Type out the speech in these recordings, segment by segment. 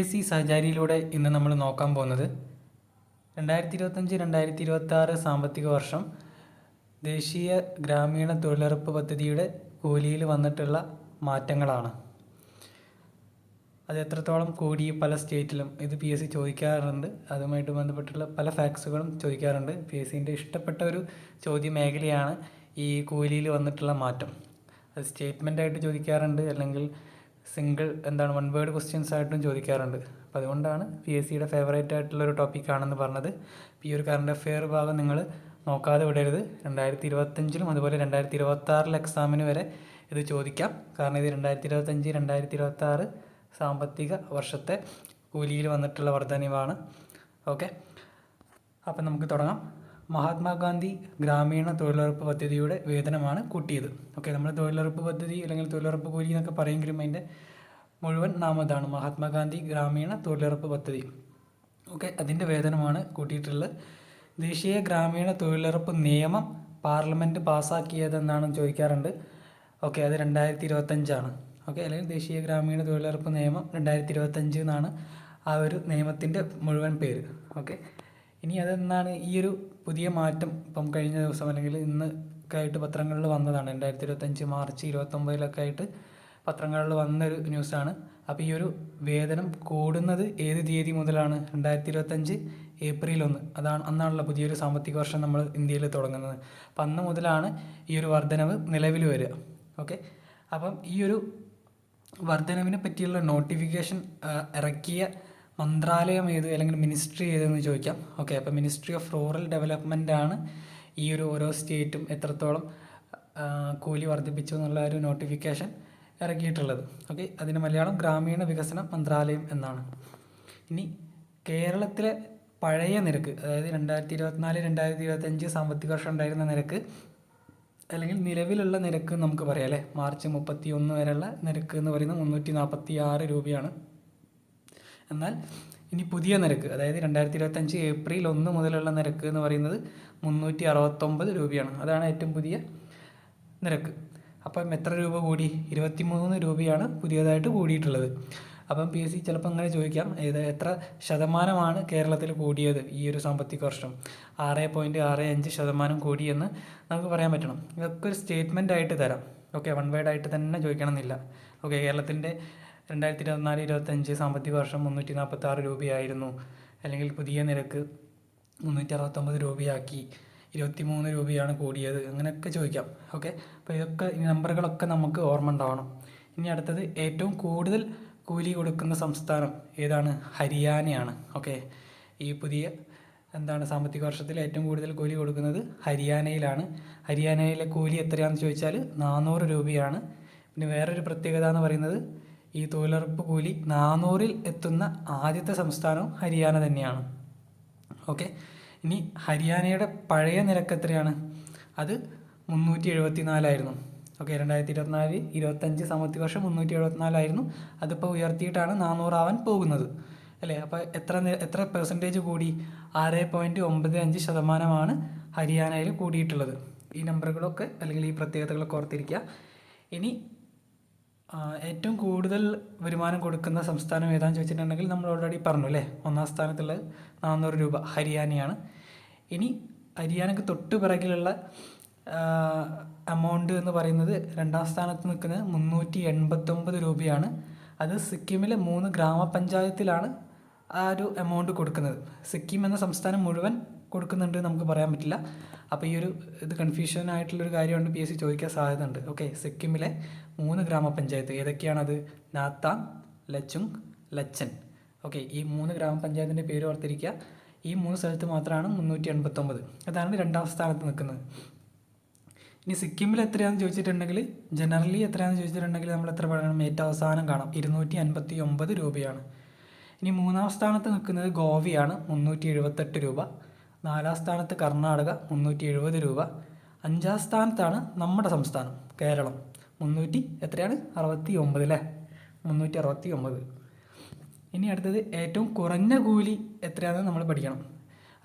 S C സഹചാരിയിലൂടെ ഇന്ന് നമ്മൾ നോക്കാൻ പോകുന്നത് രണ്ടായിരത്തി ഇരുപത്തഞ്ച് രണ്ടായിരത്തി ഇരുപത്തി ആറ് സാമ്പത്തിക വർഷം ദേശീയ ഗ്രാമീണ തൊഴിലുറപ്പ് പദ്ധതിയുടെ കൂലിയിൽ വന്നിട്ടുള്ള മാറ്റങ്ങളാണ്. അത് എത്രത്തോളം കൂടി പല സ്റ്റേറ്റിലും ഇത് പി എസ് സി ചോദിക്കാറുണ്ട്. അതുമായിട്ട് ബന്ധപ്പെട്ടുള്ള പല ഫാക്സുകളും ചോദിക്കാറുണ്ട്. പി എസ് സിന്റെ ഇഷ്ടപ്പെട്ട ഒരു ചോദ്യ മേഖലയാണ് ഈ കൂലിയിൽ വന്നിട്ടുള്ള മാറ്റം. അത് സ്റ്റേറ്റ്മെന്റായിട്ട് ചോദിക്കാറുണ്ട്. അല്ലെങ്കിൽ സിംഗിൾ എന്താണ് വൺ വേർഡ് ക്വസ്റ്റ്യൻസ് ആയിട്ടും ചോദിക്കാറുണ്ട്. അപ്പോൾ അതുകൊണ്ടാണ് പി എസ് സിയുടെ ഫേവറേറ്റ് ആയിട്ടുള്ള ഒരു ടോപ്പിക്കാണെന്ന് പറഞ്ഞത്. ഈ ഒരു കറണ്ട് അഫെയർ ഭാഗം നിങ്ങൾ നോക്കാതെ വിടരുത്. രണ്ടായിരത്തി ഇരുപത്തഞ്ചിലും അതുപോലെ രണ്ടായിരത്തി ഇരുപത്തി ആറിൽ എക്സാമിന് വരെ ഇത് ചോദിക്കാം. കാരണം ഇത് രണ്ടായിരത്തി ഇരുപത്തഞ്ച് രണ്ടായിരത്തി ഇരുപത്തി ആറ് സാമ്പത്തിക വർഷത്തെ കൂലിയിൽ വന്നിട്ടുള്ള വർധനവാണ്. ഓക്കെ അപ്പം നമുക്ക് തുടങ്ങാം. മഹാത്മാഗാന്ധി ഗ്രാമീണ തൊഴിലുറപ്പ് പദ്ധതിയുടെ വേതനമാണ് കൂട്ടിയത്. ഓക്കെ നമ്മൾ തൊഴിലുറപ്പ് പദ്ധതി അല്ലെങ്കിൽ തൊഴിലുറപ്പ് കൂലി എന്നൊക്കെ പറയുമെങ്കിലും അതിന്റെ മുഴുവൻ നാമം അതാണ് മഹാത്മാഗാന്ധി ഗ്രാമീണ തൊഴിലുറപ്പ് പദ്ധതി. ഓക്കെ അതിന്റെ വേതനമാണ് കൂട്ടിയിട്ടുള്ളത്. ദേശീയ ഗ്രാമീണ തൊഴിലുറപ്പ് നിയമം പാർലമെന്റ് പാസ്സാക്കിയതെന്നാണ് ചോദിക്കാറുണ്ട്. ഓക്കെ അത് രണ്ടായിരത്തി ഇരുപത്തഞ്ചാണ് ഓക്കെ അല്ലെങ്കിൽ ദേശീയ ഗ്രാമീണ തൊഴിലുറപ്പ് നിയമം രണ്ടായിരത്തി ഇരുപത്തഞ്ച് എന്നാണ് ആ ഒരു നിയമത്തിന്റെ മുഴുവൻ പേര്. ഓക്കെ ഇനി അതെന്നാണ് ഈ ഒരു പുതിയ മാറ്റം? ഇപ്പം കഴിഞ്ഞ ദിവസം അല്ലെങ്കിൽ ഇന്ന് ഒക്കെ ആയിട്ട് പത്രങ്ങളിൽ വന്നതാണ്. രണ്ടായിരത്തി ഇരുപത്തഞ്ച് മാർച്ച് ഇരുപത്തൊമ്പതിലൊക്കെ ആയിട്ട് പത്രങ്ങളിൽ വന്നൊരു ന്യൂസാണ്. അപ്പോൾ ഈ ഒരു വേതനം കൂടുന്നത് ഏത് തീയതി മുതലാണ്? രണ്ടായിരത്തി ഇരുപത്തഞ്ച് ഏപ്രിൽ ഒന്ന്. അതാണ് അന്നാണല്ലോ പുതിയൊരു സാമ്പത്തിക വർഷം നമ്മൾ ഇന്ത്യയിൽ തുടങ്ങുന്നത്. അപ്പം അന്ന് മുതലാണ് ഈ ഒരു വർധനവ് നിലവിൽ വരിക. ഓക്കെ? അപ്പം ഈ ഒരു വർധനവിനെ പറ്റിയുള്ള നോട്ടിഫിക്കേഷൻ ഇറക്കിയ മന്ത്രാലയം ഏത് അല്ലെങ്കിൽ മിനിസ്ട്രി ഏതെന്ന് ചോദിക്കാം. ഓക്കെ അപ്പോൾ മിനിസ്ട്രി ഓഫ് റൂറൽ ഡെവലപ്മെന്റ് ആണ് ഈ ഒരു ഓരോ സ്റ്റേറ്റും എത്രത്തോളം കൂലി വർദ്ധിപ്പിച്ചു എന്നുള്ള ഒരു നോട്ടിഫിക്കേഷൻ ഇറക്കിയിട്ടുള്ളത്. ഓക്കെ അതിന് മലയാളം ഗ്രാമീണ വികസന മന്ത്രാലയം എന്നാണ്. ഇനി കേരളത്തിലെ പഴയ നിരക്ക് അതായത് രണ്ടായിരത്തി ഇരുപത്തിനാല് രണ്ടായിരത്തി ഇരുപത്തഞ്ച് സാമ്പത്തിക വർഷം ഉണ്ടായിരുന്ന നിരക്ക് അല്ലെങ്കിൽ നിലവിലുള്ള നിരക്ക് നമുക്ക് പറയാം അല്ലേ? മാർച്ച് മുപ്പത്തി ഒന്ന് വരെയുള്ള നിരക്ക് എന്ന് പറയുന്നത് മുന്നൂറ്റി നാൽപ്പത്തി ആറ് രൂപയാണ്. എന്നാൽ ഇനി പുതിയ നിരക്ക് അതായത് രണ്ടായിരത്തി ഇരുപത്തഞ്ച് ഏപ്രിൽ ഒന്ന് മുതലുള്ള നിരക്ക് എന്ന് പറയുന്നത് മുന്നൂറ്റി അറുപത്തൊമ്പത് രൂപയാണ്. അതാണ് ഏറ്റവും പുതിയ നിരക്ക്. അപ്പം എത്ര രൂപ കൂടി? ഇരുപത്തിമൂന്ന് രൂപയാണ് പുതിയതായിട്ട് കൂടിയിട്ടുള്ളത്. അപ്പം പി എസ് സി ചിലപ്പോൾ അങ്ങനെ ചോദിക്കാം ഏത് എത്ര ശതമാനമാണ് കേരളത്തിൽ കൂടിയത് ഈ ഒരു സാമ്പത്തിക വർഷം? ആറ് പോയിന്റ് ആറ് അഞ്ച് ശതമാനം കൂടിയെന്ന് നമുക്ക് പറയാൻ പറ്റണം. ഇതൊക്കെ ഒരു സ്റ്റേറ്റ്മെന്റ് ആയിട്ട് തരാം. ഓക്കെ വൺ വേർഡ് ആയിട്ട് തന്നെ ചോദിക്കണം എന്നില്ല ഓക്കെ കേരളത്തിന്റെ രണ്ടായിരത്തി ഇരുപത്തിനാല് ഇരുപത്തഞ്ച് സാമ്പത്തിക വർഷം മുന്നൂറ്റി നാൽപ്പത്തി ആറ് രൂപയായിരുന്നു. അല്ലെങ്കിൽ പുതിയ നിരക്ക് മുന്നൂറ്റി അറുപത്തൊമ്പത് രൂപയാക്കി. ഇരുപത്തി മൂന്ന് രൂപയാണ് കൂടിയത്. അങ്ങനെയൊക്കെ ചോദിക്കാം. ഓക്കെ? അപ്പോൾ ഇതൊക്കെ ഈ നമ്പറുകളൊക്കെ നമുക്ക് ഓർമ്മ ഉണ്ടാവണം. ഇനി അടുത്തത് ഏറ്റവും കൂടുതൽ കൂലി കൊടുക്കുന്ന സംസ്ഥാനം ഏതാണ്? ഹരിയാനയാണ്. ഓക്കെ? ഈ പുതിയ എന്താണ് സാമ്പത്തിക വർഷത്തിൽ ഏറ്റവും കൂടുതൽ കൂലി കൊടുക്കുന്നത് ഹരിയാനയിലാണ്. ഹരിയാനയിലെ കൂലി എത്രയാണെന്ന് ചോദിച്ചാൽ നാനൂറ് രൂപയാണ്. പിന്നെ വേറൊരു പ്രത്യേകത എന്ന് പറയുന്നത് ഈ തൊഴിലുറപ്പ് കൂലി നാനൂറിൽ എത്തുന്ന ആദ്യത്തെ സംസ്ഥാനവും ഹരിയാന തന്നെയാണ്. ഓക്കെ? ഇനി ഹരിയാനയുടെ പഴയ നിരക്ക് എത്രയാണ്? അത് മുന്നൂറ്റി എഴുപത്തി നാലായിരുന്നു ഓക്കെ രണ്ടായിരത്തി ഇരുപത്തിനാല് ഇരുപത്തഞ്ച് സാമ്പത്തിക വർഷം മുന്നൂറ്റി എഴുപത്തിനാലായിരുന്നു അതിപ്പോൾ ഉയർത്തിയിട്ടാണ് നാനൂറാവാൻ പോകുന്നത്. അല്ലേ? അപ്പോൾ എത്ര എത്ര പെർസെന്റേജ് കൂടി? ആറ് പോയിന്റ് ഒമ്പത് അഞ്ച് ശതമാനമാണ് ഹരിയാനയിൽ കൂടിയിട്ടുള്ളത്. ഈ നമ്പറുകളൊക്കെ അല്ലെങ്കിൽ ഈ പ്രത്യേകതകളൊക്കെ ഓർത്തിരിക്കുക. ഇനി ഏറ്റവും കൂടുതൽ വരുമാനം കൊടുക്കുന്ന സംസ്ഥാനം ഏതാണെന്ന് ചോദിച്ചിട്ടുണ്ടെങ്കിൽ നമ്മൾ ഓൾറെഡി പറഞ്ഞു അല്ലേ? ഒന്നാം സ്ഥാനത്തുള്ളത് നാനൂറ് രൂപ ഹരിയാനയാണ്. ഇനി ഹരിയാനക്ക് തൊട്ട് പിറകിലുള്ള എമൗണ്ട് എന്ന് പറയുന്നത് രണ്ടാം സ്ഥാനത്ത് നിൽക്കുന്നത് മുന്നൂറ്റി എൺപത്തൊമ്പത് രൂപയാണ്. അത് സിക്കിമിലെ മൂന്ന് ഗ്രാമപഞ്ചായത്തിലാണ് ആ ഒരു എമൗണ്ട് കൊടുക്കുന്നത്. സിക്കിം എന്ന സംസ്ഥാനം മുഴുവൻ കൊടുക്കുന്നുണ്ട് നമുക്ക് പറയാൻ പറ്റില്ല. അപ്പോൾ ഈ ഒരു ഇത് കൺഫ്യൂഷൻ ആയിട്ടുള്ളൊരു കാര്യമുണ്ട് പി എസ് സി ചോദിക്കാൻ സാധ്യതയുണ്ട്. ഓക്കെ സിക്കിമിലെ മൂന്ന് ഗ്രാമപഞ്ചായത്ത് ഏതൊക്കെയാണത്? നാത്താങ് ലച്ചുങ് ലച്ചൻ. ഓക്കെ ഈ മൂന്ന് ഗ്രാമപഞ്ചായത്തിന്റെ പേര് ഓർത്തിരിക്കുക. ഈ മൂന്ന് സ്ഥലത്ത് മാത്രമാണ് മുന്നൂറ്റി എൺപത്തൊമ്പത്. അതാണ് രണ്ടാം സ്ഥാനത്ത് നിൽക്കുന്നത്. ഇനി സിക്കിമിൽ എത്രയാണെന്ന് ചോദിച്ചിട്ടുണ്ടെങ്കിൽ ജനറലി എത്രയാണെന്ന് ചോദിച്ചിട്ടുണ്ടെങ്കിൽ നമ്മൾ എത്ര പറയണം? ഏറ്റവും അവസാനം കാണാം. ഇരുന്നൂറ്റി അൻപത്തി ഒമ്പത് രൂപയാണ്. ഇനി മൂന്നാം സ്ഥാനത്ത് നിൽക്കുന്നത് ഗോവയാണ്. മുന്നൂറ്റി എഴുപത്തെട്ട് രൂപ. നാലാം സ്ഥാനത്ത് കർണാടക മുന്നൂറ്റി എഴുപത് രൂപ. അഞ്ചാം സ്ഥാനത്താണ് നമ്മുടെ സംസ്ഥാനം കേരളം. മുന്നൂറ്റി എത്രയാണ്? അറുപത്തി ഒമ്പത് അല്ലേ? മുന്നൂറ്റി അറുപത്തി ഒമ്പത് ഇനി അടുത്തത് ഏറ്റവും കുറഞ്ഞ കൂലി എത്രയാണെന്ന് നമ്മൾ പഠിക്കണം.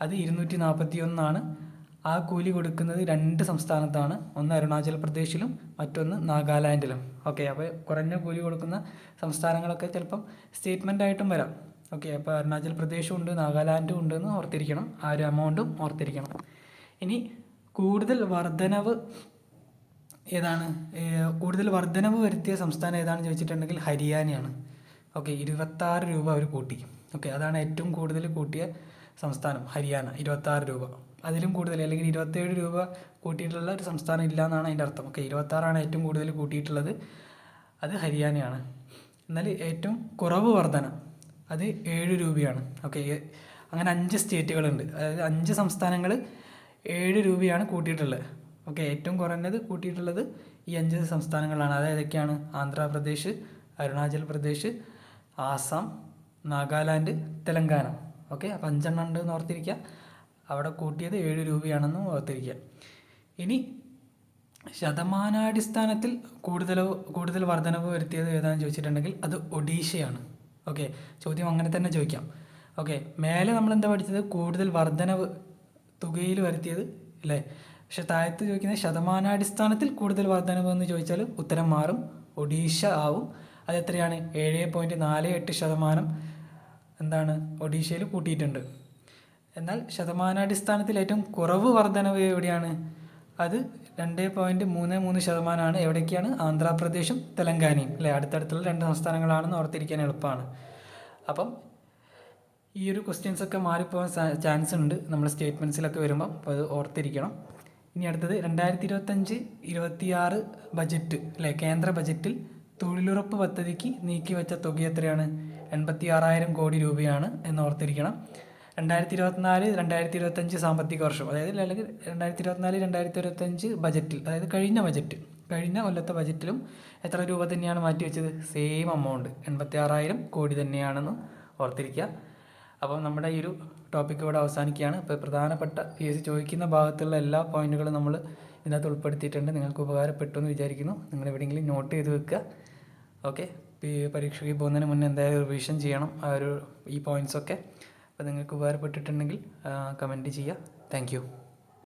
അത് ഇരുന്നൂറ്റി നാൽപ്പത്തി ഒന്നാണ് ആ കൂലി കൊടുക്കുന്നത് രണ്ട് സംസ്ഥാനത്താണ്. ഒന്ന് അരുണാചൽ പ്രദേശിലും മറ്റൊന്ന് നാഗാലാൻഡിലും. ഓക്കെ അപ്പോൾ കുറഞ്ഞ കൂലി കൊടുക്കുന്ന സംസ്ഥാനങ്ങളൊക്കെ ചിലപ്പം സ്റ്റേറ്റ്മെന്റ് ആയിട്ടും വരാം. ഓക്കെ അപ്പോൾ അരുണാചൽ പ്രദേശും ഉണ്ട് നാഗാലാൻഡും ഉണ്ടെന്ന് ഓർത്തിരിക്കണം. ആ ഒരു എമൗണ്ടും ഓർത്തിരിക്കണം. ഇനി കൂടുതൽ വർധനവ് ഏതാണ്? കൂടുതൽ വർധനവ് വരുത്തിയ സംസ്ഥാനം ഏതാണെന്ന് ചോദിച്ചിട്ടുണ്ടെങ്കിൽ ഹരിയാനയാണ്. ഓക്കെ ഇരുപത്താറ് രൂപ അവർ കൂട്ടി. ഓക്കെ അതാണ് ഏറ്റവും കൂടുതൽ കൂട്ടിയ സംസ്ഥാനം ഹരിയാന ഇരുപത്താറ് രൂപ. അതിലും കൂടുതൽ അല്ലെങ്കിൽ ഇരുപത്തേഴ് രൂപ കൂട്ടിയിട്ടുള്ള ഒരു സംസ്ഥാനം ഇല്ല എന്നാണ് അതിന്റെ അർത്ഥം. ഓക്കെ ഇരുപത്താറാണ് ഏറ്റവും കൂടുതൽ കൂട്ടിയിട്ടുള്ളത്. അത് ഹരിയാനയാണ്. എന്നാൽ ഏറ്റവും കുറവ് വർധന അത് ഏഴ് രൂപയാണ്. ഓക്കെ അങ്ങനെ അഞ്ച് സ്റ്റേറ്റുകളുണ്ട്. അതായത് അഞ്ച് സംസ്ഥാനങ്ങൾ ഏഴ് രൂപയാണ് കൂട്ടിയിട്ടുള്ളത്. ഓക്കെ ഏറ്റവും കുറഞ്ഞത് കൂട്ടിയിട്ടുള്ളത് ഈ അഞ്ച് സംസ്ഥാനങ്ങളാണ്. അതായത് ഏതൊക്കെയാണ്? ആന്ധ്രാപ്രദേശ് അരുണാചൽ പ്രദേശ് ആസാം നാഗാലാൻഡ് തെലങ്കാന. ഓക്കെ അപ്പം അഞ്ചെണ്ണം ഉണ്ട് എന്ന് ഓർത്തിരിക്കുക അവിടെ കൂട്ടിയത് ഏഴ് രൂപയാണെന്ന് ഓർത്തിരിക്കുക ഇനി ശതമാനാടിസ്ഥാനത്തിൽ കൂടുതലോ കൂടുതൽ വർധനവ് വരുത്തിയത് ഏതാണെന്ന് ചോദിച്ചിട്ടുണ്ടെങ്കിൽ അത് ഒഡീഷയാണ്. ഓക്കെ ചോദ്യം അങ്ങനെ തന്നെ ചോദിക്കാം. ഓക്കെ മേലെ നമ്മൾ എന്താ പഠിച്ചത്? കൂടുതൽ വർധനവ് തുകയിൽ വരുത്തിയത് അല്ലേ? പക്ഷെ താഴത്ത് ചോദിക്കുന്നത് ശതമാനാടിസ്ഥാനത്തിൽ കൂടുതൽ വർധനവ് എന്ന് ചോദിച്ചാൽ ഉത്തരം മാറും ഒഡീഷ ആവും. അത് എത്രയാണ്? ഏഴ് പോയിന്റ് നാല് എട്ട് ശതമാനം എന്താണ്? ഒഡീഷയിൽ കൂട്ടിയിട്ടുണ്ട്. എന്നാൽ ശതമാനാടിസ്ഥാനത്തിൽ ഏറ്റവും കുറവ് വർധനവ് എവിടെയാണ്? അത് രണ്ട് പോയിന്റ് മൂന്ന് മൂന്ന് ശതമാനമാണ് എവിടേക്കാണ്? ആന്ധ്രാപ്രദേശും തെലങ്കാനയും. അല്ലേ? അടുത്തടുത്തുള്ള രണ്ട് സംസ്ഥാനങ്ങളാണെന്ന് ഓർത്തിരിക്കാൻ എളുപ്പമാണ്. അപ്പം ഈ ഒരു ക്വസ്റ്റ്യൻസ് ഒക്കെ മാറിപ്പോകാൻ ചാൻസ് ഉണ്ട്. നമ്മുടെ സ്റ്റേറ്റ്മെന്റ്സിലൊക്കെ വരുമ്പോൾ അപ്പോൾ അത് ഓർത്തിരിക്കണം. ഇനി അടുത്തത് രണ്ടായിരത്തി ഇരുപത്തഞ്ച് ഇരുപത്തിയാറ് ബജറ്റ് അല്ലേ? കേന്ദ്ര ബജറ്റിൽ തൊഴിലുറപ്പ് പദ്ധതിക്ക് നീക്കിവെച്ച തുക എത്രയാണ്? എൺപത്തി ആറായിരം കോടി രൂപയാണ് എന്ന് ഓർത്തിരിക്കണം. രണ്ടായിരത്തി ഇരുപത്തിനാല് രണ്ടായിരത്തി ഇരുപത്തഞ്ച് സാമ്പത്തിക വർഷം. അതായത് അല്ലെങ്കിൽ രണ്ടായിരത്തി ഇരുപത്തിനാല് രണ്ടായിരത്തി ഇരുപത്തഞ്ച് ബജറ്റിൽ അതായത് കഴിഞ്ഞ ബജറ്റ് കഴിഞ്ഞ കൊല്ലത്തെ ബജറ്റിലും എത്ര രൂപ തന്നെയാണ് മാറ്റി വെച്ചത്? സെയിം എമൗണ്ട് എൺപത്തി ആറായിരം കോടി തന്നെയാണെന്ന് ഓർത്തിരിക്കുക. അപ്പം നമ്മുടെ ഈ ഒരു ടോപ്പിക് ഇവിടെ അവസാനിക്കുകയാണ്. ഇപ്പോൾ പ്രധാനപ്പെട്ട പി എസ് ചോദിക്കുന്ന ഭാഗത്തുള്ള എല്ലാ പോയിന്റുകളും നമ്മൾ ഇതിനകത്ത് ഉൾപ്പെടുത്തിയിട്ടുണ്ട്. നിങ്ങൾക്ക് ഉപകാരപ്പെട്ടു എന്ന് വിചാരിക്കുന്നു. നിങ്ങൾ എവിടെയെങ്കിലും നോട്ട് ചെയ്ത് വെക്കുക. ഓക്കെ പരീക്ഷയ്ക്ക് പോകുന്നതിന് മുന്നേ എന്തായാലും റിവിഷൻ ചെയ്യണം. ആ ഒരു ഈ പോയിന്റ്സൊക്കെ അപ്പോൾ നിങ്ങൾക്ക് ഉപകാരപ്പെട്ടിട്ടുണ്ടെങ്കിൽ കമന്റ് ചെയ്യുക. താങ്ക്